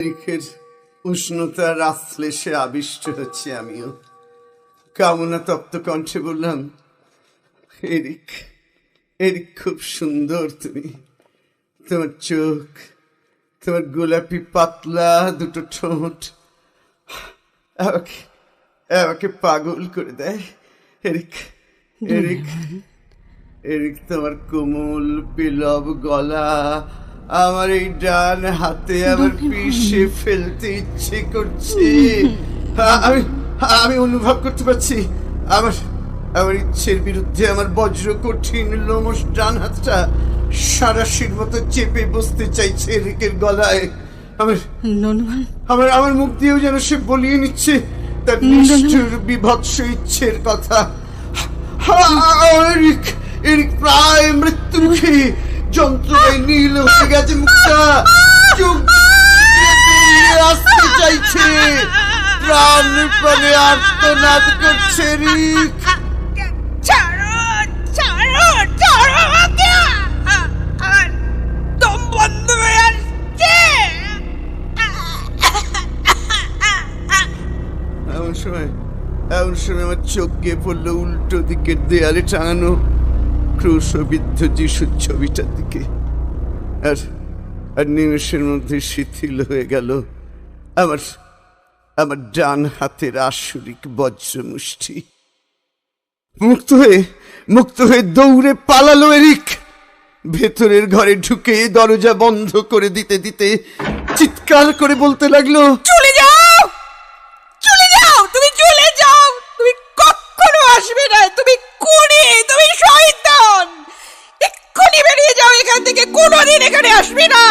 মেঘের উষ্ণতার আশ্লেষে আবিষ্ট হচ্ছে আমিও। কামনা তপ্ত কণ্ঠে বললাম, এরিক এরিক, খুব সুন্দর তুমি। তোমার চোখ, তোমার গোলাপি পাতলা দুটো ঠোঁট, আমাকে আমাকে পাগল করে দেয়। এরিক এরিক এরিক, তোমার কোমল, পিলব গলা আমার এই ডান হাতে আমার পিষে ফেলতে ইচ্ছে করছে। আমি আমি অনুভব করতে পারছি। আমার আমার ইচ্ছের বিরুদ্ধে আমার বজ্র কঠিন লোমস ডান হাতটা সারা সারাশির মতো চেপে বসতে চাইছে এরিকের গলায়। আমার আমার আমার মুখ দিয়েও যেন সে বলিয়ে নিচ্ছে তার নিষ্ঠুর বিভৎস ইচ্ছের কথা। এরিক এরিক প্রায় মৃত্যু মুখে যন্ত্রণায় নীল হয়ে গেছে মুখটা। চোখ বেরিয়ে আসতে চাইছে। প্রাণ প্রাণে আর্তনাদ করছে এমন সময় এমন সময় আমার চোখ গিয়ে পড়ল উল্টো দিকের দেয়ালে টাঙানো ক্রুশবিদ্ধ যিশুর ছবিটার দিকে আর আর নিমেষের মধ্যে শিথিল হয়ে গেল আমার আমার ডান হাতের আসরিক বজ্র মুষ্টি মুক্ত হয়ে মুক্ত হয়ে দৌড়ে পালালো এরিক। ভেতরের ঘরে ঢুকে দরজা বন্ধ করে দিতে দিতে চিৎকার করে বলতে লাগল, চলে যাও এখান থেকে কোনোদিন এখানে আসবি না।